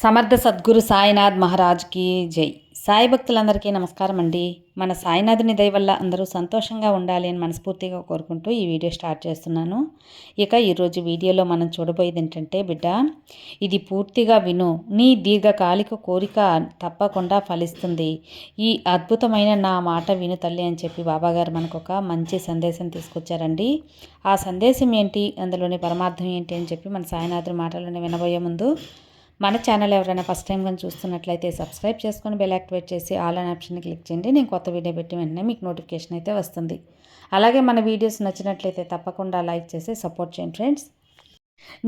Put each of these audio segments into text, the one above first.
సమర్థ సద్గురు సాయినాథ్ మహారాజ్కి జై. సాయి భక్తులందరికీ నమస్కారం అండి. మన సాయినాథుని దయ వల్ల అందరూ సంతోషంగా ఉండాలి అని మనస్ఫూర్తిగా కోరుకుంటూ ఈ వీడియో స్టార్ట్ చేస్తున్నాను. ఇక ఈరోజు వీడియోలో మనం చూడబోయేది ఏంటంటే బిడ్డ ఇది పూర్తిగా విను. నీ దీర్ఘకాలిక కోరిక తప్పకుండా ఫలిస్తుంది. ఈ అద్భుతమైన నా మాట విను తల్లి అని చెప్పి బాబాగారు మనకు ఒక మంచి సందేశం తీసుకొచ్చారండి. ఆ సందేశం ఏంటి? అందులోని పరమార్థం ఏంటి అని చెప్పి మన సాయినాథుని మాటలను వినబోయే ముందు మన ఛానల్ ఎవరైనా ఫస్ట్ టైం కానీ చూస్తున్నట్లయితే సబ్స్క్రైబ్ చేసుకొని బెల్ యాక్టివేట్ చేసి ఆల్ అనే ఆప్షన్ క్లిక్ చేయండి. నేను కొత్త వీడియో పెట్టి వెంటనే మీకు నోటిఫికేషన్ అయితే వస్తుంది. అలాగే మన వీడియోస్ నచ్చినట్లయితే తప్పకుండా లైక్ చేసి సపోర్ట్ చేయండి ఫ్రెండ్స్.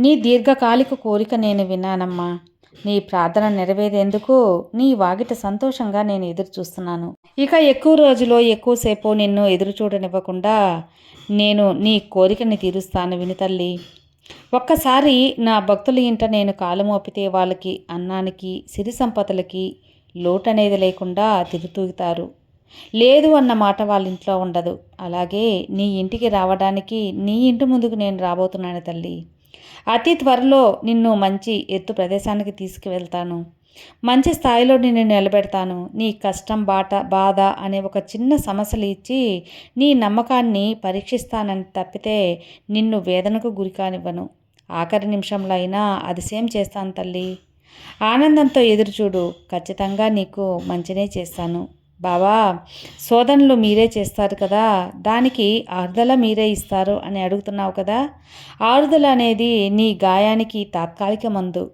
నీ దీర్ఘకాలిక కోరిక నేను విన్నానమ్మా. నీ ప్రార్థన నెరవేరేందుకు నీ వాగిట సంతోషంగా నేను ఎదురు చూస్తున్నాను. ఇక ఎక్కువ రోజులో ఎక్కువసేపు నిన్ను ఎదురు చూడనివ్వకుండా నేను నీ కోరికని తీరుస్తాను వినితల్లి ఒక్కసారి నా భక్తుల ఇంట నేను కాలు మోపితే వాళ్ళకి అన్నానికి సిరి సంపదలకి లోటు అనేది లేకుండా తిరుగుతూగుతారు లేదు అన్న మాట వాళ్ళ ఇంట్లో ఉండదు. అలాగే నీ ఇంటికి రావడానికి నీ ఇంటి ముందుకు నేను రాబోతున్నాను తల్లి. అతి త్వరలో నిన్ను మంచి ఎత్తు ప్రదేశానికి తీసుకువెళ్తాను. మంచి స్థాయిలో నిన్ను నిలబెడతాను. నీ కష్టం బాట బాధ అనే ఒక చిన్న సమస్యలు ఇచ్చి నీ నమ్మకాన్ని పరీక్షిస్తానని తప్పితే నిన్ను వేదనకు గురి కానివ్వను ఆఖరి నిమిషంలో అయినా అతిశయం చేస్తాను తల్లి. ఆనందంతో ఎదురుచూడు ఖచ్చితంగా నీకు మంచినే చేస్తాను. బావా శోధనలు మీరే చేస్తారు కదా దానికి ఆరుదల మీరే ఇస్తారు అని అడుగుతున్నావు కదా ఆరుదల అనేది నీ గాయానికి తాత్కాలిక మందు.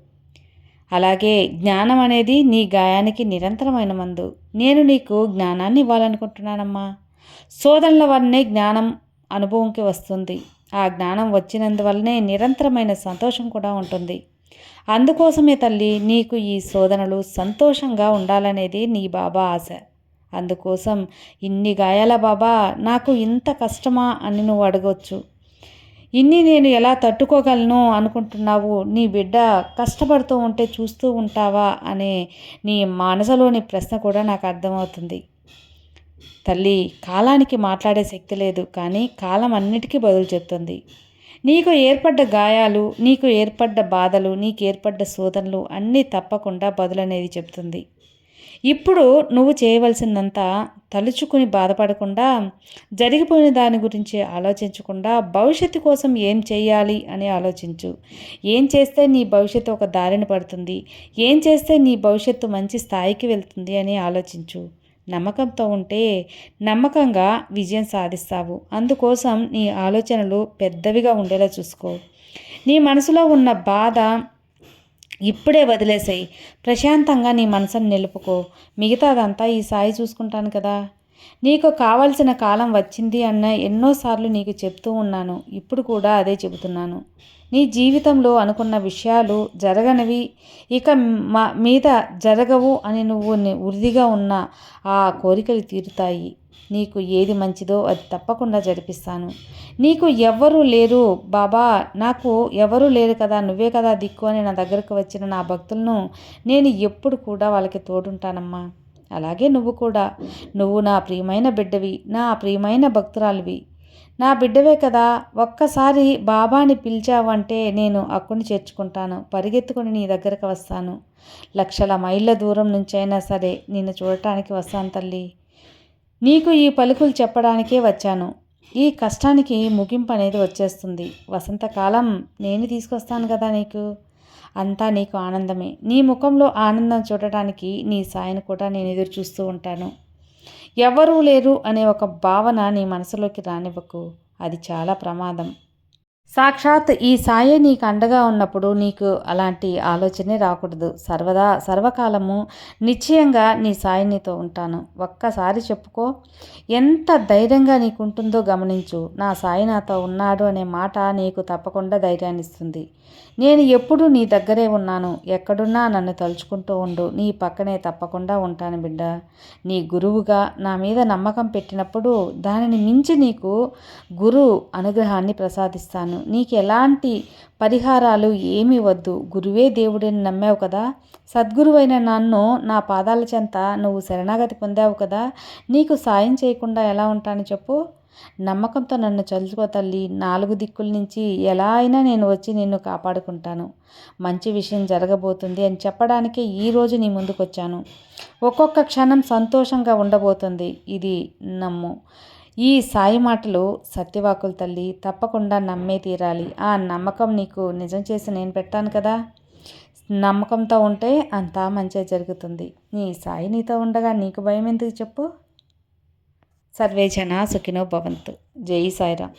అలాగే జ్ఞానం అనేది నీ గాయానికి నిరంతరమైన మందు. నేను నీకు జ్ఞానాన్ని ఇవ్వాలనుకుంటున్నానమ్మా. శోధనల వల్లనే జ్ఞానం అనుభవంకి వస్తుంది. ఆ జ్ఞానం వచ్చినందువల్లనే నిరంతరమైన సంతోషం కూడా ఉంటుంది. అందుకోసమే తల్లి నీకు ఈ శోధనలు సంతోషంగా ఉండాలనేది నీ బాబా ఆశ. అందుకోసం ఇన్ని గాయాల బాబా నాకు ఇంత కష్టమా అని నువ్వు అడగవచ్చు ఇన్ని నేను ఎలా తట్టుకోగలను అనుకుంటున్నావు? నీ బిడ్డ కష్టపడుతూ ఉంటే చూస్తూ ఉంటావా? అనే నీ మనసులోని ప్రశ్న కూడా నాకు అర్థమవుతుంది. తల్లి కాలానికి మాట్లాడే శక్తి లేదు కానీ కాలం అన్నిటికీ బదులు చెప్తుంది. నీకు ఏర్పడ్డ గాయాలు నీకు ఏర్పడ్డ బాధలు నీకు ఏర్పడ్డ శోధనలు అన్నీ తప్పకుండా బదులనేది చెప్తుంది. ఇప్పుడు నువ్వు చేయవలసిందంతా తలుచుకుని బాధపడకుండా జరిగిపోయిన దాని గురించి ఆలోచించకుండా భవిష్యత్తు కోసం ఏం చేయాలి అని ఆలోచించు. ఏం చేస్తే నీ భవిష్యత్తు ఒక దారిని పడుతుంది? ఏం చేస్తే నీ భవిష్యత్తు మంచి స్థాయికి వెళ్తుంది అని ఆలోచించు. నమ్మకంతో ఉంటే నమ్మకంగా విజయం సాధిస్తావు. అందుకోసం నీ ఆలోచనలు పెద్దవిగా ఉండేలా చూసుకో. నీ మనసులో ఉన్న బాధ ఇప్పుడే వదిలేసాయి. ప్రశాంతంగా నీ మనసును నిలుపుకో. మిగతాదంతా ఈ సాయి చూసుకుంటాను కదా. నీకు కావలసిన కాలం వచ్చింది అన్న ఎన్నోసార్లు నీకు చెప్తూ ఉన్నాను. ఇప్పుడు కూడా అదే చెబుతున్నాను. నీ జీవితంలో అనుకున్న విషయాలు జరగనివి. ఇక మా మీద జరగవు అని నువ్వు ఉరిదిగా ఉన్న ఆ కోరికలు తీరుతాయి. నీకు ఏది మంచిదో అది తప్పకుండా జరిపిస్తాను. నీకు ఎవ్వరూ లేరు బాబా. నాకు ఎవరూ లేరు కదా. నువ్వే కదా దిక్కు అని నా దగ్గరకు వచ్చిన నా భక్తులను నేను ఎప్పుడు కూడా వాళ్ళకి తోడుంటానమ్మా. అలాగే నువ్వు కూడా. నువ్వు నా ప్రియమైన బిడ్డవి. నా ప్రియమైన భక్తురాలివి. నా బిడ్డవే కదా ఒక్కసారి బాబాని పిలిచావంటే నేను అక్కుని చేర్చుకుంటాను. పరిగెత్తుకుని నీ దగ్గరకు వస్తాను. లక్షల మైళ్ళ దూరం నుంచైనా సరే నిన్ను చూడటానికి వస్తాను తల్లి. నీకు ఈ పలుకులు చెప్పడానికే వచ్చాను. ఈ కష్టానికి ముగింపు అనేది వచ్చేస్తుంది. వసంతకాలం నేను తీసుకొస్తాను కదా నీకు? అంతా నీకు ఆనందమే. నీ ముఖంలో ఆనందం చూడటానికి నీ సాయిని కూడా నేను ఎదురు చూస్తూ ఉంటాను. ఎవరూ లేరు అనే ఒక భావన నీ మనసులోకి రానివ్వకు. అది చాలా ప్రమాదం. సాక్షాత్ ఈ సాయే నీకు అండగా ఉన్నప్పుడు నీకు అలాంటి ఆలోచనే రాకూడదు. సర్వదా సర్వకాలము నిశ్చయంగా నీ సాయి నీతో ఉంటాను. ఒక్కసారి చెప్పుకో ఎంత ధైర్యంగా నీకు ఉంటుందో గమనించు. నా సాయి నాతో ఉన్నాడు అనే మాట నీకు తప్పకుండా ధైర్యాన్ని ఇస్తుంది. నేను ఎప్పుడు నీ దగ్గరే ఉన్నాను. ఎక్కడున్నా నన్ను తలుచుకుంటూ ఉండు. నీ పక్కనే తప్పకుండా ఉంటాను బిడ్డ. నీ గురువుగా నా మీద నమ్మకం పెట్టినప్పుడు దానిని మించి నీకు గురు అనుగ్రహాన్ని ప్రసాదిస్తాను. నీకు ఎలాంటి పరిహారాలు ఏమీ వద్దు. గురువే దేవుడిని నమ్మావు కదా. సద్గురువైన నన్ను నా పాదాల చెంత నువ్వు శరణాగతి పొందావు కదా. నీకు సాయం చేయకుండా ఎలా ఉంటాను చెప్పు. నమ్మకంతో నన్ను చల్లుకో తల్లి. నాలుగు దిక్కుల నుంచి ఎలా అయినా నేను వచ్చి నిన్ను కాపాడుకుంటాను. మంచి విషయం జరగబోతుంది అని చెప్పడానికే ఈరోజు నీ ముందుకు వచ్చాను ఒక్కొక్క క్షణం సంతోషంగా ఉండబోతుంది. ఇది నమ్ము. ఈ సాయి మాటలు సత్యవాకులు తల్లి తప్పకుండా నమ్మే తీరాలి. ఆ నమ్మకం నీకు నిజం చేసి నేను పెడతాను కదా? నమ్మకంతో ఉంటే అంతా మంచిగా జరుగుతుంది. నీ సాయి నీతో ఉండగా నీకు భయం ఎందుకు చెప్పు? సర్వే జన సుఖినో భవంతు. జై సాయిరామ్.